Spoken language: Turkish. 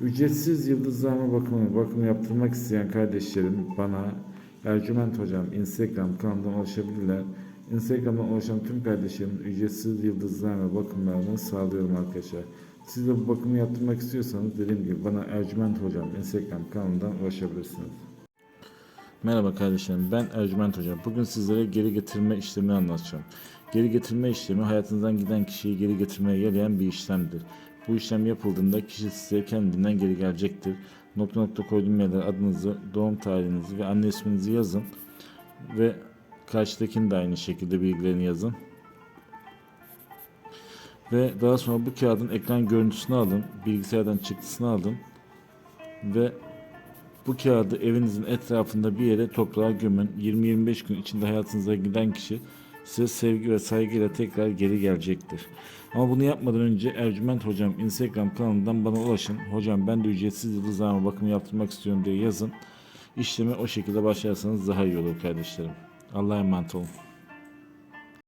Ücretsiz yıldızlama bakımı, bakım yaptırmak isteyen kardeşlerim bana Ercüment Hocam Instagram kanalından ulaşabilirler. Instagram'dan ulaşan tüm kardeşlerim ücretsiz yıldızlama bakımlarını sağlıyorum arkadaşlar. Siz de bu bakımı yaptırmak istiyorsanız dediğim gibi bana Ercüment Hocam Instagram kanalından ulaşabilirsiniz. Merhaba kardeşlerim ben Ercüment Hocam. Bugün sizlere geri getirme işlemini anlatacağım. Geri getirme işlemi hayatınızdan giden kişiyi geri getirmeye yarayan bir işlemdir. Bu işlem yapıldığında kişi size kendinden geri gelecektir. Nokta nokta koyduğum yerlere adınızı, doğum tarihinizi ve anne isminizi yazın. Ve karşıdakinin de aynı şekilde bilgilerini yazın. Ve daha sonra bu kağıdın ekran görüntüsünü alın, bilgisayardan çıktısını alın ve bu kağıdı evinizin etrafında bir yere toprağa gömün. 20-25 gün içinde hayatınıza giden kişi size sevgi ve saygıyla tekrar geri gelecektir. Ama bunu yapmadan önce Ercüment Hocam Instagram kanalından bana ulaşın. Hocam ben de ücretsiz yıldızlama bakımı yaptırmak istiyorum diye yazın. İşleme o şekilde başlarsanız daha iyi olur kardeşlerim. Allah'a emanet olun.